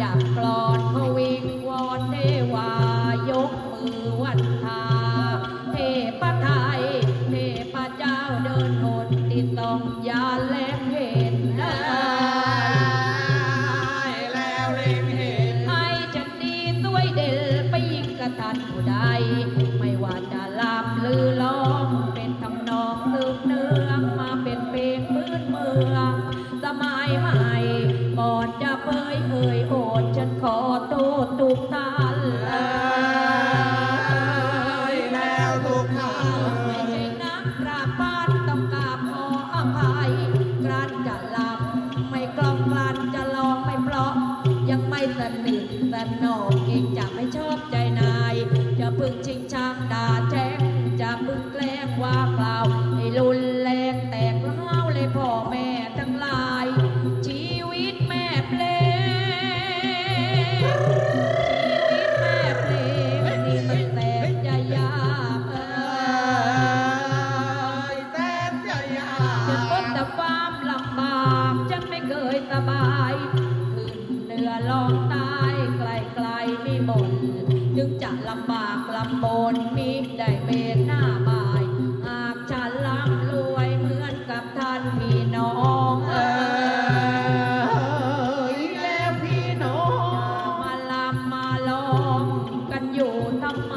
จับกรอนพวิงวอนเทวายกมือวันทา เทพไทยเทพเจ้าเดินหนติดต้องยาแลมเห็นได้แล้วเล็งเห็นให้ฉันดีด้วยเดลไปยิงกระตันผู้ใด ไม่ว่าจะลามหรือล้อมเป็นทำนองลืมเนื้อมาเป็นเพลงมืดเมือง สมัยใหม่ก่อนจะเผยเอ่ยโอ โทษทุกท่านเอ้ยแล้วทุกท่านไม่ใช่นักปราบบ้านต้องกราบขออภัยกลั้นจะหลำไม่กลองกลั้นจะลองไม่เพราะ ยังไม่สนิทสนองเองจะไม่ชอบใจนายจะพึ่งชิงช่างด่าแจ้งจะพึ่งแกล้งว่ากล่าวให้รุน สบายขึ้นเหนือลองตายไกลไกลไม่หมดจึงจะลำบากลำบนมิได้เบนหน้าบาย หากฉันร่ำรวยเหมือนกับท่านพี่น้องเออแล้วพี่น้องมาลำมาลองกันอยู่ทำไม